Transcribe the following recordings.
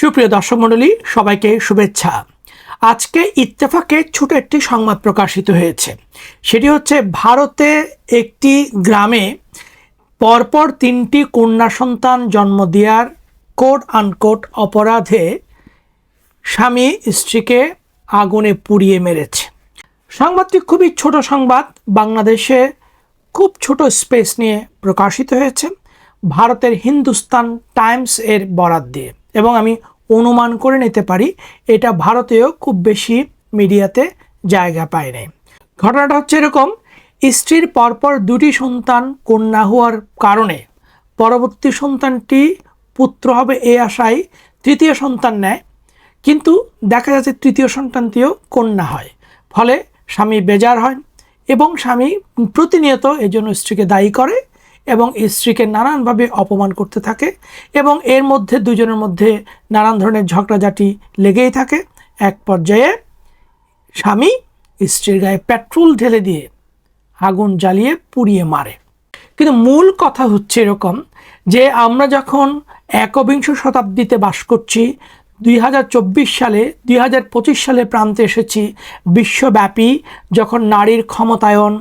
সুপ্রিয় দর্শক মণ্ডলী, সবাইকে শুভেচ্ছা। আজকে ইত্তেফাকে ছোট একটি সংবাদ প্রকাশিত হয়েছে। সেটি হচ্ছে, ভারতে একটি গ্রামে পরপর তিনটি কন্যা সন্তান জন্ম দেওয়ার কোট আনকোট অপরাধে স্বামী স্ত্রীকে আগুনে পুড়িয়ে মেরেছে। সংবাদটি খুবই ছোট সংবাদ, বাংলাদেশে খুব ছোট স্পেস নিয়ে প্রকাশিত হয়েছে, ভারতের হিন্দুস্তান টাইমস এর বরাত দিয়ে। এবং আমি অনুমান করে নিতে পারি এটা ভারতেও খুব বেশি মিডিয়াতে জায়গা পায় নাই। ঘটনাটা হচ্ছে এরকম, স্ত্রীর পরপর দুটি সন্তান কন্যা হওয়ার কারণে পরবর্তী সন্তানটি পুত্র হবে এই আশায় তৃতীয় সন্তান নেয়, কিন্তু দেখা যাচ্ছে তৃতীয় সন্তানটিও কন্যা হয়। ফলে স্বামী বেজার হয় এবং স্বামী প্রতিনিয়ত এই জন্য স্ত্রীকে দায়ী করে এবং স্ত্রীকে নানানভাবে অপমান করতে থাকে এবং এর মধ্যে দুজনের মধ্যে নানান ধরনের ঝগড়াঝাটি লেগেই থাকে। এক পর্যায়ে স্বামী স্ত্রীর গায়ে পেট্রোল ঢেলে দিয়ে আগুন জ্বালিয়ে পুড়িয়ে মারে। কিন্তু মূল কথা হচ্ছে এরকম যে আমরা যখন একবিংশ শতাব্দীতে বাস করছি দুই হাজার চব্বিশ সালে, দুই হাজার পঁচিশ সালে প্রান্তে এসেছি বিশ্বব্যাপী যখন নারীর ক্ষমতায়ন,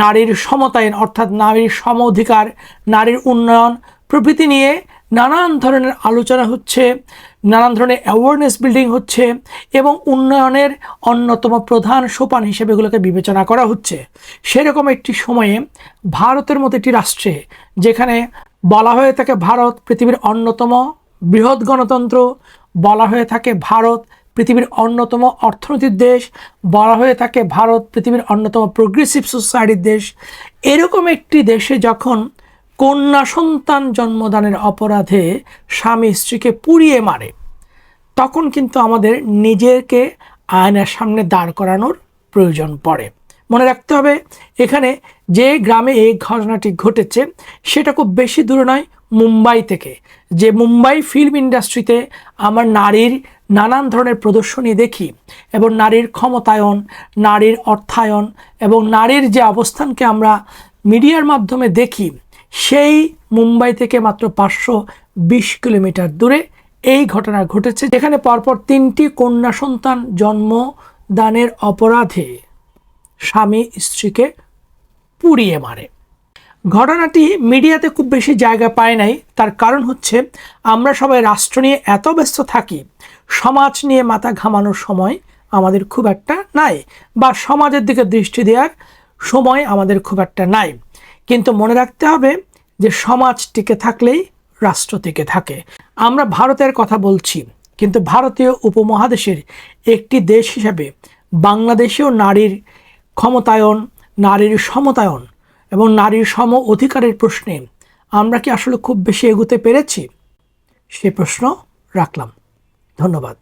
নারীর সমতায়ন অর্থাৎ নারীর সম অধিকার নারীর উন্নয়ন প্রভৃতি নিয়ে নানান ধরনের আলোচনা হচ্ছে, নানান ধরনের অ্যাওয়ারনেস বিল্ডিং হচ্ছে এবং উন্নয়নের অন্যতম প্রধান সোপান হিসেবে এগুলোকে বিবেচনা করা হচ্ছে। সেরকম একটি সময়ে ভারতের মতো একটি রাষ্ট্রে যেখানে বলা হয়ে থাকে ভারত পৃথিবীর অন্যতম বৃহৎ গণতন্ত্র, বলা হয়ে থাকে ভারত পৃথিবীর অন্যতম অর্থনৈতিক দেশ, বলা হয়ে থাকে ভারত পৃথিবীর অন্যতম প্রোগ্রেসিভ সোসাইটির দেশ। এরকম একটি দেশে যখন কন্যা সন্তান জন্মদানের অপরাধে স্বামী স্ত্রীকে পুড়িয়ে মারে, তখন কিন্তু আমাদের নিজেকে আয়নার সামনে দাঁড় করানোর প্রয়োজন পড়ে। মনে রাখতে হবে, এখানে যে গ্রামে এই ঘটনাটি ঘটেছে, সেটা খুব বেশি দূরে নয়, মুম্বাই থেকে। যে মুম্বাই ফিল্ম ইন্ডাস্ট্রিতে আমার নারীর নানান ধরনের প্রদর্শনী দেখি, এবং নারীর ক্ষমতায়ন, নারীর অর্থায়ন, এবং নারীর যে অবস্থানকে আমরা মিডিয়ার মাধ্যমে দেখি, সেই মুম্বাই থেকে মাত্র পাঁচশো বিশ কিলোমিটার দূরে এই ঘটনা ঘটেছে, যেখানে পরপর তিনটি কন্যা সন্তান জন্মদানের অপরাধে। স্বামী স্ত্রীকে পুড়িয়ে মারে। ঘটনাটি মিডিয়াতে খুব বেশি জায়গা পায় নাই। তার কারণ হচ্ছে, আমরা সবাই রাষ্ট্র নিয়ে এত ব্যস্ত থাকি, সমাজ নিয়ে মাথা ঘামানোর সময় আমাদের খুব একটা নাই বা সমাজের দিকে দৃষ্টি দেওয়ার সময় আমাদের খুব একটা নাই। কিন্তু মনে রাখতে হবে যে সমাজ টিকে থাকলেই রাষ্ট্র টিকে থাকে। আমরা ভারতের কথা বলছি, কিন্তু ভারতীয় উপমহাদেশের একটি দেশ হিসাবে বাংলাদেশেও নারীর ক্ষমতায়ন, নারীর সমতায়ন এবং নারীর সম অধিকারের প্রশ্নে আমরা কি আসলে খুব বেশি এগুতে পেরেছি? সে প্রশ্ন রাখলাম। ধন্যবাদ।